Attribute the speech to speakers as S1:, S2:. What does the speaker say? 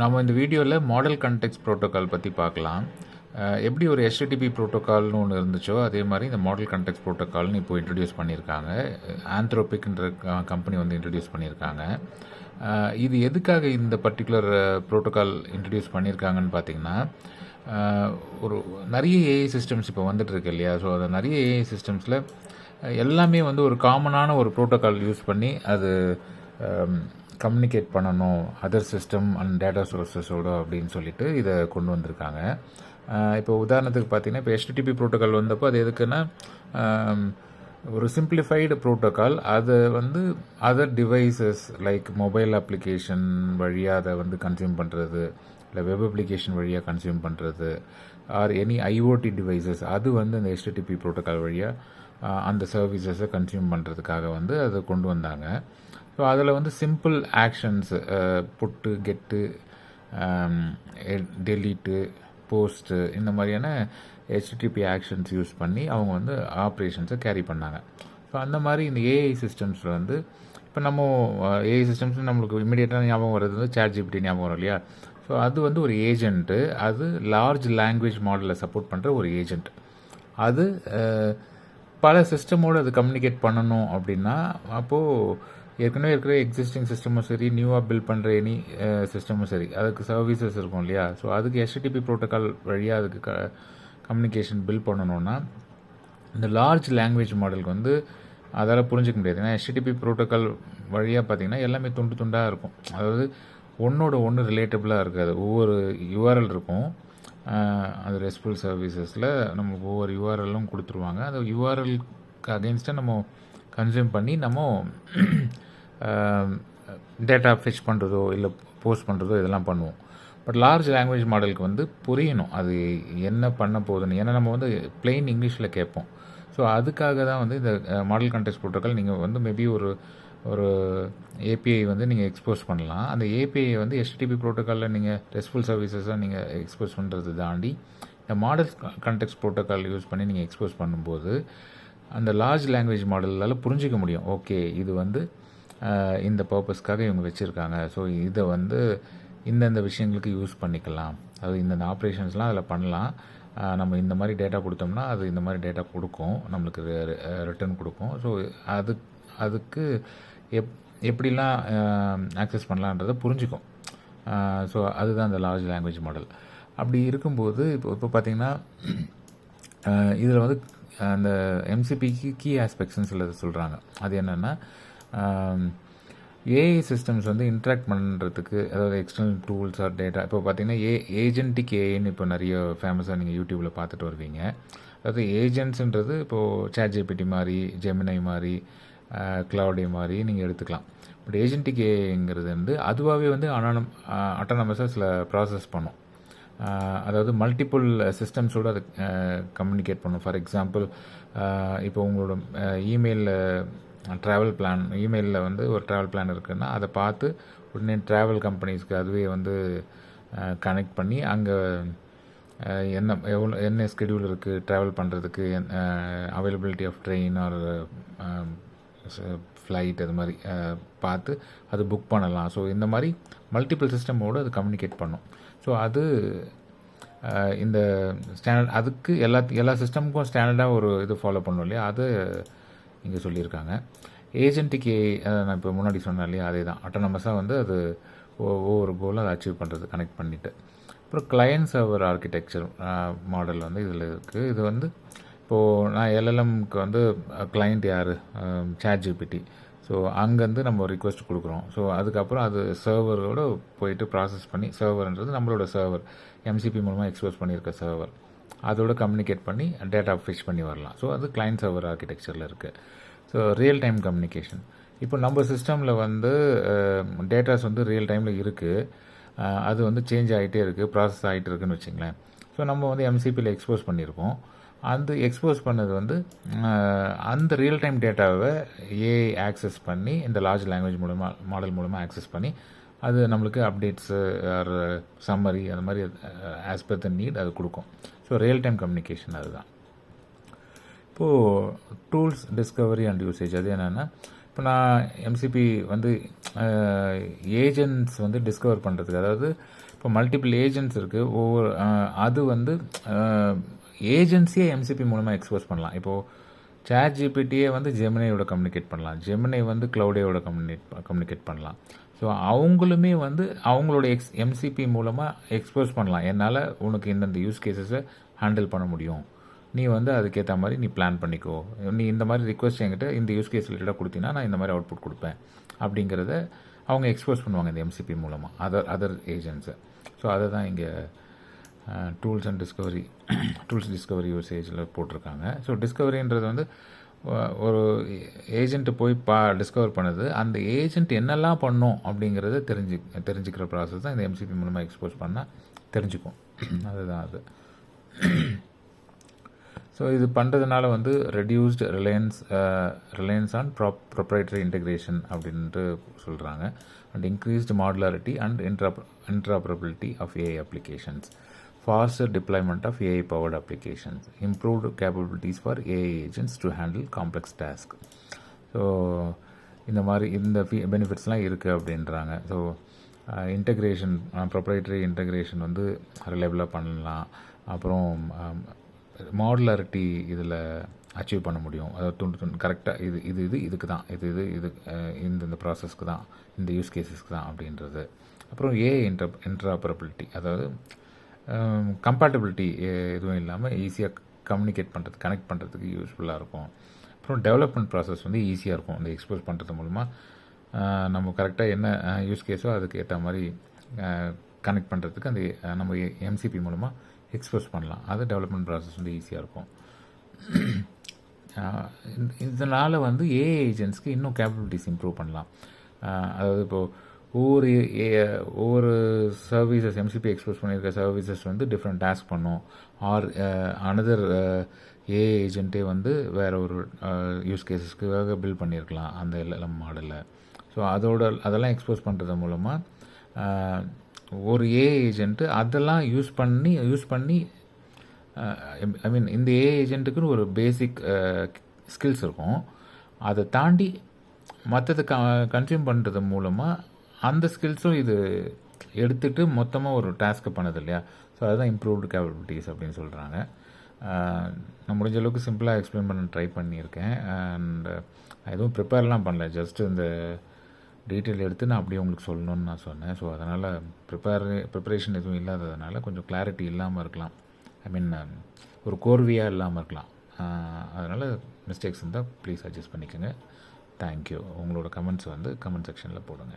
S1: நம்ம இந்த வீடியோவில் மாடல் கண்டெக்ஸ் ப்ரோட்டோக்கால் பற்றி பார்க்கலாம். எப்படி ஒரு HTTP ப்ரோட்டோக்கால்னு ஒன்று இருந்துச்சோ அதே மாதிரி இந்த மாடல் கண்டெக்ஸ் ப்ரோட்டோக்கால்னு இப்போ இன்ட்ரடியூஸ் பண்ணியிருக்காங்க. ஆந்த்ரோபிக்ன்ற கம்பெனி வந்து இன்ட்ரடியூஸ் பண்ணியிருக்காங்க. இது எதுக்காக இந்த பர்டிகுலர் ப்ரோட்டோக்கால் இன்ட்ரடியூஸ் பண்ணியிருக்காங்கன்னு பார்த்தீங்கன்னா ஒரு நிறைய ஏஐ சிஸ்டம்ஸ் இப்போ வந்துட்டுருக்கு இல்லையா? ஸோ அந்த நிறைய ஏஐ சிஸ்டம்ஸில் எல்லாமே வந்து ஒரு காமனான ஒரு ப்ரோட்டோக்கால் யூஸ் பண்ணி அது கம்யூனிகேட் பண்ணணும் அதர் சிஸ்டம் அண்ட் டேட்டா சோர்ஸஸோட அப்படின்னு சொல்லிட்டு இதை கொண்டு வந்திருக்காங்க. இப்போ உதாரணத்துக்கு பார்த்தீங்கன்னா இப்போ HTTP ப்ரோட்டோக்கால் வந்தப்போ அது எதுக்குன்னா ஒரு சிம்பிளிஃபைடு ப்ரோட்டோக்கால் அதை வந்து other devices like mobile application வழியாக அதை வந்து கன்சியூம் பண்ணுறது இல்லை வெப் அப்ளிகேஷன் வழியாக கன்சியூம் பண்ணுறது ஆர் எனி ஐஓடி டிவைசஸ் அது வந்து அந்த HTTP ப்ரோட்டோக்கால் வழியாக அந்த சர்வீசஸை கன்சியூம் பண்ணுறதுக்காக வந்து அதை கொண்டு வந்தாங்க. ஸோ அதில் வந்து சிம்பிள் ஆக்ஷன்ஸ் புட்டு கெட்டு டெலீட்டு போஸ்ட்டு இந்த மாதிரியான ஹெச்டிபி ஆக்ஷன்ஸ் யூஸ் பண்ணி அவங்க வந்து ஆப்ரேஷன்ஸை கேரி பண்ணாங்க. ஸோ அந்த மாதிரி இந்த ஏஐ சிஸ்டம்ஸில் வந்து இப்போ நம்ம uh, ஏஐ சிஸ்டம்ஸ் நம்மளுக்கு இமீடியட்டாக ஞாபகம் வர்றது வந்து சேட் ஜிபிடி ஞாபகம் வரும் இல்லையா? ஸோ அது வந்து ஒரு ஏஜென்ட்டு அது லார்ஜ் லாங்குவேஜ் மாடலில் சப்போர்ட் பண்ணுற ஒரு ஏஜென்ட் அது uh, பல சிஸ்டமோடு அது கம்யூனிகேட் பண்ணணும் அப்படின்னா அப்போது ஏற்கனவே இருக்கிற எக்ஸிஸ்டிங் சிஸ்டமும் சரி நியூவாக பில்ட் பண்ணுற எனி சிஸ்டமும் சரி. அதுக்கு சர்வீசஸ் இருக்கும் இல்லையா? ஸோ அதுக்கு எஸ்டிடிபி ப்ரோட்டோக்கால் வழியாக அதுக்கு க கம்யூனிகேஷன் பில்ட் பண்ணணும்னா இந்த லார்ஜ் லாங்குவேஜ் மாடலுக்கு வந்து அதால் புரிஞ்சிக்க முடியாது. ஏன்னா எஸ்டிடிபி ப்ரோட்டோக்கால் வழியாக பார்த்தீங்கன்னா எல்லாமே துண்டு துண்டாக இருக்கும். அதாவது ஒன்றோட ஒன்று ரிலேட்டபிளாக இருக்காது. ஒவ்வொரு யூஆர்எல் இருக்கும். அந்த அது ரெஸ்புல் சர்வீசஸில் நமக்கு ஒவ்வொரு யூஆர்எல்லும் கொடுத்துருவாங்க. அந்த யூஆர்எல்க்கு அகேன்ஸ்டாக நம்ம கன்சியூம் பண்ணி நம்ம டேட்டா ஃபிச் பண்ணுறதோ இல்லை போஸ்ட் பண்ணுறதோ இதெல்லாம் பண்ணுவோம். பட் லார்ஜ் லாங்குவேஜ் மாடலுக்கு வந்து புரியணும். அது என்ன பண்ண போகுதுன்னு. ஏன்னா நம்ம வந்து பிளெயின் இங்கிலீஷில் கேட்போம். ஸோ அதுக்காக தான் வந்து இந்த மாடல் கண்டெஸ்ட் ப்ரோட்டோக்கால் நீங்கள் வந்து மேபி ஒரு ஒரு ஏபிஐ வந்து நீங்கள் எக்ஸ்போஸ் பண்ணலாம். அந்த ஏபிஐ வந்து எஸ்டிபி ப்ரோட்டோக்காலில் நீங்கள் ரெஸ்ட்ஃபுல் சர்வீசஸாக நீங்கள் எக்ஸ்போஸ் பண்ணுறது தாண்டி இந்த மாடல் கண்டெக்ஸ் ப்ரோட்டோக்கால் யூஸ் பண்ணி நீங்கள் எக்ஸ்போஸ் பண்ணும்போது அந்த லார்ஜ் லாங்குவேஜ் மாடலால் புரிஞ்சிக்க முடியும். ஓகே இது வந்து இந்த பர்பஸ்க்காக இவங்க வச்சுருக்காங்க. ஸோ இதை வந்து இந்தந்த விஷயங்களுக்கு யூஸ் பண்ணிக்கலாம். அது இந்தந்த ஆப்ரேஷன்ஸ்லாம் அதில் பண்ணலாம். நம்ம இந்த மாதிரி டேட்டா கொடுத்தோம்னா அது இந்த மாதிரி டேட்டா கொடுக்கும். நம்மளுக்கு ரிட்டர்ன் கொடுக்கும். ஸோ அது அதுக்கு எப் எப்படிலாம் ஆக்சஸ் பண்ணலான்றதை புரிஞ்சுக்கும். ஸோ அதுதான் அந்த லார்ஜ் லாங்குவேஜ் மாடல் அப்படி இருக்கும்போது இப்போ இப்போ பார்த்திங்கன்னா இதில் வந்து அந்த எம்சிபிக்கு கீ ஆஸ்பெக்ட்ஸ்னு சிலது சொல்கிறாங்க அது என்னென்னா ஏஐ சிஸ்டம்ஸ் வந்து இன்ட்ராக்ட் பண்ணுறதுக்கு அதாவது எக்ஸ்டர்னல் டூல்ஸ் ஆர் டேட்டா இப்போ பார்த்தீங்கன்னா ஏ ஏஜென்டிக் ஏஐன்னு இப்போ நிறைய ஃபேமஸாக நீங்கள் யூடியூப்பில் பார்த்துட்டு வருவீங்க. அதாவது ஏஜென்ட்ஸுன்றது இப்போது சேட் ஜிபிடி மாதிரி ஜெமினை மாதிரி க்ளவுடே மாதிரி நீங்கள் எடுத்துக்கலாம். பட் ஏஜென்டிக் ஏஐங்கிறது வந்து அதுவாகவே வந்து அனானம் அட்டானமஸாக சில ப்ராசஸ் பண்ணும். அதாவது மல்டிபிள் சிஸ்டம்ஸோடு அது கம்யூனிகேட் பண்ணும். ஃபார் எக்ஸாம்பிள் இப்போ உங்களோட இமெயிலில் ட்ராவல் பிளான் இமெயிலில் வந்து ஒரு ட்ராவல் பிளான் இருக்குன்னா அதை பார்த்து உடனே ட்ராவல் கம்பெனிஸ்க்கு அதுவே வந்து கனெக்ட் பண்ணி அங்கே என்ன எவ்வளோ என்ன ஸ்கெடியூல் இருக்குது ட்ராவல் பண்ணுறதுக்கு availability of train or flight அது மாதிரி பார்த்து அது புக் பண்ணலாம். ஸோ இந்த மாதிரி மல்டிபிள் சிஸ்டமோடு அது கம்யூனிகேட் பண்ணும். ஸோ அது இந்த ஸ்டாண்டர்ட் அதுக்கு எல்லா எல்லா சிஸ்டமுக்கும் ஸ்டாண்டர்டாக ஒரு இது ஃபாலோ பண்ணும் இல்லையா? அது இங்கே சொல்லியிருக்காங்க. ஏஜென்ட்டுக்கு நான் இப்போ முன்னாடி சொன்னேன் இல்லையா அதே தான் அட்டானமஸாக வந்து அது ஒவ்வொரு கோலும் அதை அச்சீவ் பண்ணுறது கனெக்ட் பண்ணிவிட்டு அப்புறம் கிளையன்ட் சர்வர் ஆர்கிடெக்சர் மாடல் வந்து இதில் இருக்குது இது வந்து இப்போது நான் எல்எல்எம்க்கு வந்து கிளையண்ட் யார்? சேட் ஜிபிடி ஸோ அங்கேருந்து நம்ம ரிக்வெஸ்ட் கொடுக்குறோம். ஸோ அதுக்கப்புறம் அது சர்வரோட போயிட்டு ப்ராசஸ் பண்ணி சர்வர்ன்றது நம்மளோட சர்வர் எம்சிபி மூலமாக எக்ஸ்போஸ் பண்ணியிருக்க சர்வர் அதோட கம்யூனிகேட் பண்ணி டேட்டா ஃபிஷ் பண்ணி வரலாம். ஸோ அது கிளைண்ட் சர்வர் ஆர்கிடெக்சரில் இருக்குது ஸோ ரியல் டைம் கம்யூனிகேஷன் இப்போ நம்ம சிஸ்டமில் வந்து டேட்டாஸ் வந்து ரியல் டைமில் இருக்குது அது வந்து சேஞ்ச் ஆகிட்டே இருக்குது ப்ராசஸ் ஆகிட்டு இருக்குன்னு வச்சுங்களேன். ஸோ நம்ம வந்து எம்சிபியில் எக்ஸ்போஸ் பண்ணியிருக்கோம். அந்த எக்ஸ்போஸ் பண்ணது வந்து அந்த ரியல் டைம் டேட்டாவை ஏஐ ஆக்சஸ் பண்ணி இந்த லார்ஜ் லாங்குவேஜ் மூலமாக மாடல் மூலமாக ஆக்சஸ் பண்ணி அது நம்மளுக்கு அப்டேட்ஸு ஆர் சம்மரி அந்த மாதிரி ஆஸ் பர் த நீட் அது கொடுக்கும். ஸோ ரியல் டைம் கம்யூனிகேஷன் அதுதான். இப்போது டூல்ஸ் டிஸ்கவரி அண்ட் யூசேஜ் அது என்னென்னா இப்போ நான் எம்சிபி வந்து uh, ஏஜென்ட்ஸ் வந்து டிஸ்கவர் பண்ணுறதுக்கு அதாவது இப்போ மல்டிபிள் ஏஜென்ட்ஸ் இருக்குது ஒவ்வொரு uh, அது வந்து ஏஜென்சியை எம்சிபி மூலமாக எக்ஸ்போஸ் பண்ணலாம். இப்போது சேட் ஜிபிடியே வந்து ஜெமினையோட கம்யூனிகேட் பண்ணலாம். ஜெமினை வந்து க்ளவுடேயோட கம்யூனிகேட் கம்யூனிகேட் பண்ணலாம். ஸோ அவங்களுமே வந்து அவங்களோட எக்ஸ் எம்சிபி மூலமாக எக்ஸ்போஸ் பண்ணலாம். என்னால் உனக்கு இந்தந்த யூஸ் கேசஸை ஹேண்டில் பண்ண முடியும். நீ வந்து அதுக்கேற்ற மாதிரி நீ பிளான் பண்ணிக்கோ. நீ இந்த மாதிரி ரிக்வஸ்ட் என்கிட்ட இந்த யூஸ் கேஸ் ரிலேட்டாக கொடுத்தீங்கன்னா நான் இந்த மாதிரி அவுட்புட் கொடுப்பேன். அப்படிங்கிறத அவங்க எக்ஸ்போஸ் பண்ணுவாங்க இந்த எம்சிபி மூலமாக அதர் அதர் ஏஜென்ட்ஸை ஸோ அதை தான் இங்கே tools and discovery tools discovery யூசேஜில் போட்டிருக்காங்க. ஸோ டிஸ்கவரின்றது வந்து ஒரு ஏஜென்ட்டு போய் பா டிஸ்கவர் பண்ணுது. அந்த ஏஜென்ட் என்னெல்லாம் பண்ணும் அப்படிங்கிறத தெரிஞ்சு தெரிஞ்சுக்கிற ப்ராசஸ் தான் இந்த எம்சிபி மூலமாக எக்ஸ்போஸ் பண்ணால் தெரிஞ்சுக்கும். அதுதான் அது. ஸோ இது பண்ணுறதுனால வந்து reduced reliance reliance on prop proprietary integration அப்படின்ட்டு சொல்கிறாங்க and increased modularity and intra interoperability of AI applications faster deployment of AI powered applications improved capabilities for AI agents to handle complex task so இந்த மாதிரி இந்த பெனிஃபிட்ஸ்லாம் இருக்குது அப்படின்றாங்க. So integration proprietary integration வந்து ரிலேபிளாக பண்ணலாம். அப்புறம் மாடுலாரிட்டி இதில் அச்சீவ் பண்ண முடியும். அதாவது துண்டு துண்டு கரெக்டாக இது இது இது இதுக்கு தான். இது இது இது இந்த இந்த ப்ராசஸ்க்கு தான். இந்த யூஸ் கேஸஸ்க்கு தான் அப்படின்றது. அப்புறம் ஏ இன்டர் இன்ட்ராபரபிலிட்டி அதாவது Um, கம்பேட்டபிலிட்டி eh, எதுவும் இல்லாமல் ஈஸியாக கம்யூனிகேட் பண்ணுறது கனெக்ட் பண்ணுறதுக்கு யூஸ்ஃபுல்லாக இருக்கும். அப்புறம் டெவலப்மெண்ட் ப்ராசஸ் வந்து ஈஸியாக இருக்கும். இந்த எக்ஸ்போஸ் பண்ணுறது மூலமாக நம்ம கரெக்டாக என்ன யூஸ் கேஸோ அதுக்கு ஏற்ற மாதிரி கனெக்ட் பண்ணுறதுக்கு அந்த நம்ம எம்சிபி மூலமாக எக்ஸ்போஸ் பண்ணலாம். அது டெவலப்மெண்ட் ப்ராசஸ் வந்து ஈஸியாக இருக்கும். இதனால் வந்து ஏஐ ஏஜென்ட்ஸ்க்கு இன்னும் கேப்பபிலிட்டிஸ் இம்ப்ரூவ் பண்ணலாம். அதாவது இப்போது ஒவ்வொரு ஏ- ஒவ்வொரு சர்வீசஸ் எம்சிபி எக்ஸ்போஸ் பண்ணியிருக்க சர்வீசஸ் வந்து டிஃப்ரெண்ட் டாஸ்க் பண்ணும். ஆர் அனதர் ஏ ஏஜென்ட்டே வந்து வேறு ஒரு யூஸ் கேஸஸ்க்காக பில் பண்ணியிருக்கலாம் அந்த எல்லாம் மாடலில் ஸோ அதோட அதெல்லாம் எக்ஸ்போஸ் பண்ணுறது மூலமாக ஒரு ஏ ஏஜென்ட்டு அதெல்லாம் யூஸ் பண்ணி யூஸ் பண்ணி ஐ மீன் இந்த ஏ ஏஜென்ட்டுக்குன்னு ஒரு பேசிக் ஸ்கில்ஸ் இருக்கும். அதை தாண்டி மற்றது க கன்சியூம் பண்ணுறது மூலமாக அந்த ஸ்கில்ஸும் இது எடுத்துட்டு மொத்தமாக ஒரு டாஸ்க்கை பண்ணுது இல்லையா? ஸோ அதுதான் இம்ப்ரூவ்டு கேபபிலிட்டிஸ் அப்படின்னு சொல்கிறாங்க நான் முடிஞ்ச அளவுக்கு சிம்பிளாக எக்ஸ்பிளைன் பண்ண ட்ரை பண்ணியிருக்கேன். அண்ட் எதுவும் ப்ரிப்பேர்லாம் பண்ணல. ஜஸ்ட் இந்த டீட்டெயில் எடுத்து நான் அப்படியே உங்களுக்கு சொல்லணும்னு நான் சொன்னேன். ஸோ அதனால் ப்ரிப்பேர் ப்ரிப்பரேஷன் எதுவும் இல்லாததுனால கொஞ்சம் கிளாரிட்டி இல்லாமல் இருக்கலாம். ஐ மீன் ஒரு கோர்வையாக இல்லாமல் இருக்கலாம். அதனால் மிஸ்டேக்ஸ் இருந்தால் ப்ளீஸ் அட்ஜஸ்ட் பண்ணிக்கோங்க. தேங்க்யூ உங்களோட கமெண்ட்ஸ் வந்து கமெண்ட் செக்ஷனில் போடுங்க.